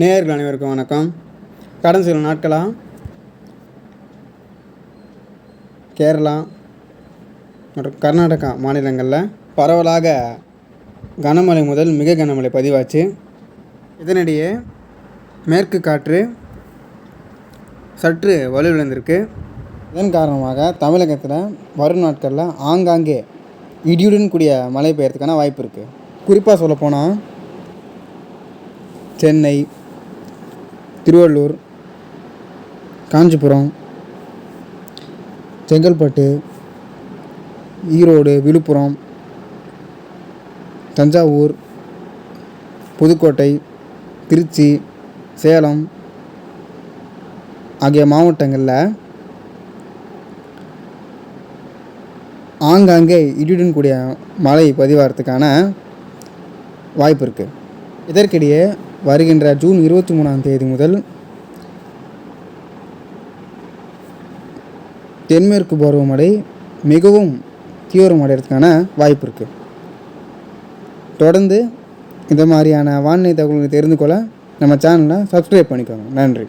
நேயர்கள் அனைவருக்கும் வணக்கம். கடந்த சில நாட்களாக கேரளா மற்றும் கர்நாடகா மாநிலங்களில் பரவலாக கனமழை முதல் மிக கனமழை பதிவாச்சு. இதனிடையே மேற்கு காற்று சற்று வலுவிழந்திருக்கு. இதன் காரணமாக தமிழகத்தில் வரும் நாட்களில் ஆங்காங்கே இடியுடன் கூடிய மழை பெய்யறதுக்கான வாய்ப்பு இருக்குது குறிப்பாக சொல்லப்போனால் சென்னை திருவள்ளூர் காஞ்சிபுரம் செங்கல்பட்டு ஈரோடு விழுப்புரம் தஞ்சாவூர் புதுக்கோட்டை திருச்சி சேலம் ஆகிய மாவட்டங்களில் ஆங்காங்கே இடியுடன் கூடிய மழை பதிவாகிறதுக்கான வாய்ப்பு இருக்குது இதற்கிடையே வருகின்ற ஜூன் இருபத்தி மூணாம் தேதி முதல் தென்மேற்கு பருவமழை மிகவும் தீவிரமடைகிறதுக்கான வாய்ப்பு இருக்குது தொடர்ந்து இந்த மாதிரியான வானிலை தகவல்களை தெரிந்து கொள்ள நம்ம சேனலை சப்ஸ்கிரைப் பண்ணிக்கோங்க. நன்றி.